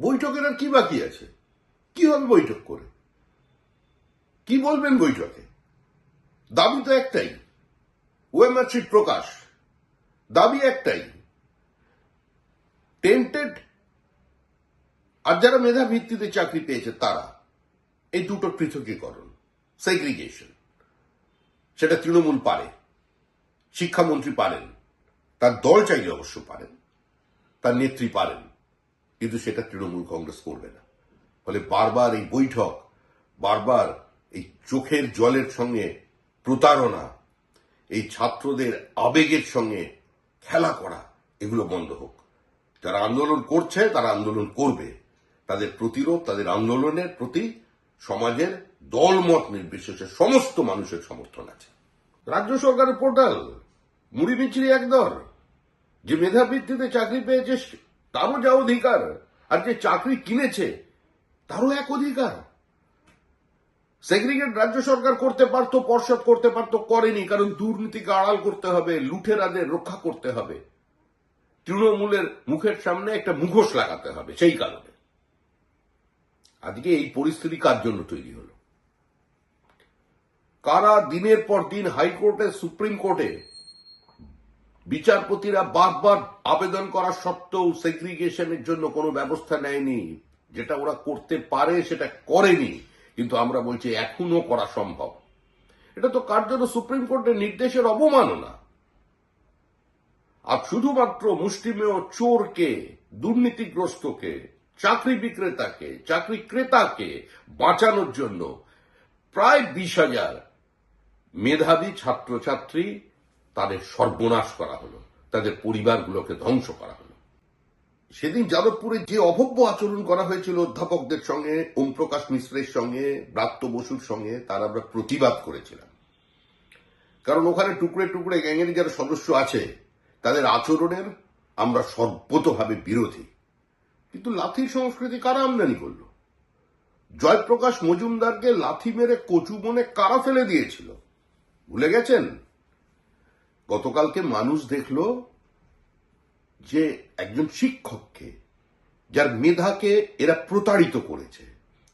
বৈঠকের আর কি বাকি আছে? কি হবে বৈঠক করে? কি বলবেন বৈঠকে? দাবি তো একটাই। ওএমআরসির প্রকাশ। দাবি একটাই। টেন্টেড আর যারা মেধা ভিত্তিতে চাকরি পেয়েছে তারা, এই দুটো পৃথকীকরণ সেগ্রিগেশন সেটা তৃণমূল পারে, শিক্ষামন্ত্রী পারেন, তার দল চাইলে অবশ্য পারেন, তার নেত্রী পারেন কিন্তু সেটা তৃণমূল কংগ্রেস করবে না। ফলে বারবার এই বৈঠক, বারবার এই চোখের জলের সঙ্গে প্রতারণা, এই ছাত্রদের আবেগের সঙ্গে খেলা করা, এগুলো বন্ধ হোক। যারা আন্দোলন করছে, তারা আন্দোলন করবে। তাদের প্রতিরোধ, তাদের আন্দোলনের প্রতি সমাজের দলমত নির্বিশেষে সমস্ত মানুষের সমর্থন আছে। রাজ্য সরকারের পোর্টাল, মুড়ি মিছিরি একদর যে মেধা ভিত্তিতে চাকরি পেয়েছে তারও যা অধিকার। আর যে চাকরি কিনেছে, তারও এক অধিকার। সেগ্রিগেট রাজ্য সরকার করতে পারতো, পর্ষদ করতে পারতো, করেনি। কারণ দুর্নীতিকে আড়াল করতে হবে লুঠেরাদের রক্ষা করতে হবে। তৃণমূলের মুখের সামনে একটা মুখোশ লাগাতে হবে সেই কারণে। আজকে এই পরিস্থিতি কার জন্য তৈরি হলো? কারা দিনের পর দিন হাইকোর্টে, সুপ্রিম কোর্টে বিচারপতিরা বারবার আবেদন করা সত্ত্বেও সেগ্রিগেশনের জন্য কোনো ব্যবস্থা নেয়নি। যেটা ওরা করতে পারে, সেটা করেনি। কিন্তু আমরা বলছি এখনও করা সম্ভব। এটা তো কার জন্য সুপ্রিম কোর্টের নির্দেশের অবমাননা? আর শুধুমাত্র মুষ্টিমেয় চোরকে, দুর্নীতিগ্রস্তকে, চাকরি বিক্রেতাকে, চাকরি ক্রেতাকে বাঁচানোর জন্য প্রায় বিশ হাজার মেধাবী ছাত্রছাত্রী তাদের সর্বনাশ করা হলো, তাদের পরিবারগুলোকে ধ্বংস করা হলো। সেদিন যাদবপুরে যে অভব্য আচরণ করা হয়েছিল অধ্যাপকদের সঙ্গে ওম প্রকাশ মিশ্রের সঙ্গে, ব্রাত্য বসুর সঙ্গে, তার আমরা প্রতিবাদ করেছিলাম। কারণ ওখানে টুকরে টুকরে গ্যাংয়ের যারা সদস্য আছে, তাদের আচরণের আমরা সর্বতভাবে বিরোধী। কিন্তু লাথির সংস্কৃতি কারা আমদানি করল? জয়প্রকাশ মজুমদারকে লাথি মেরে কচু বনে কারা ফেলে দিয়েছিল? ভুলে গেছেন? গতকালকে মানুষ দেখল যে একজন শিক্ষককে, যার মেধাকে এরা প্রতারিত করেছে,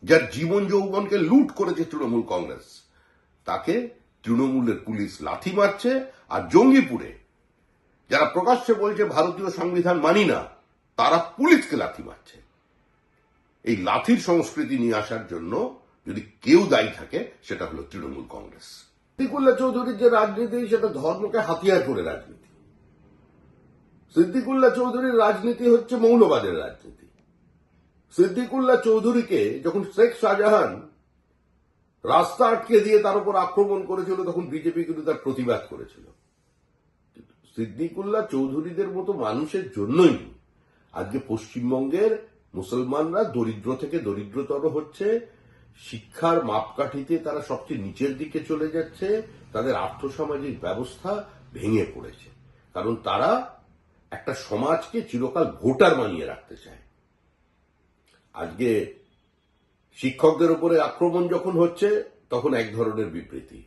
যার জীবন যৌবনকে লুট করেছে তৃণমূল কংগ্রেস। তাকে তৃণমূলের পুলিশ লাথি মারছে আর জঙ্গিপুরে যারা প্রকাশ্যে বলছে ভারতীয় সংবিধান মানি না, তারা পুলিশকে লাথি মারছে। এই লাথির সংস্কৃতি নিয়ে আসার জন্য যদি কেউ দায়ী থাকে, সেটা হলো তৃণমূল কংগ্রেস। সিদ্দিকুল্লাহ চৌধুরীর যে রাজনীতি, সেটা ধর্মকে হাতিয়ার করে রাজনীতি। সিদ্দিকুল্লাহ চৌধুরীর রাজনীতি হচ্ছে মৌলবাদের রাজনীতি। সিদ্দিকুল্লাহ চৌধুরীকে যখন শেখ শাহজাহান রাস্তা আটকে দিয়ে তার উপর আক্রমণ করেছিল, তখন বিজেপি কিন্তু তার প্রতিবাদ করেছিল। সিদ্দিকুল্লাহ চৌধুরীদের মতো মানুষের জন্যই আজকে পশ্চিমবঙ্গের মুসলমানরা দরিদ্র থেকে দরিদ্রতর হচ্ছে শিক্ষার মাপকাঠিতে তারা সবচেয়ে নিচের দিকে চলে যাচ্ছে, তাদের আর্থসামাজিক ব্যবস্থা ভেঙে পড়েছে। কারণ তারা একটা সমাজকে চিরকাল ভোটার বানিয়ে রাখতে চায়। আজকে শিক্ষকদের উপরে আক্রমণ যখন হচ্ছে, তখন এক ধরনের বিবৃতি।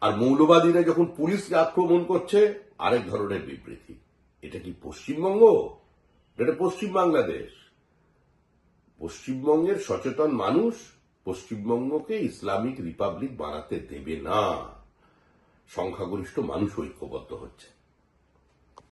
আর মৌলবাদীরা যখন পুলিশকে আক্রমণ করছে, আরেক ধরনের বিবৃতি। এটা কি পশ্চিমবঙ্গ? এটা পশ্চিম বাংলাদেশ। পশ্চিমবঙ্গের সচেতন মানুষ পশ্চিমবঙ্গকে ইসলামিক রিপাবলিক বানাতে দেবে না। সংখ্যাগরিষ্ঠ মানুষ ঐক্যবদ্ধ হচ্ছে।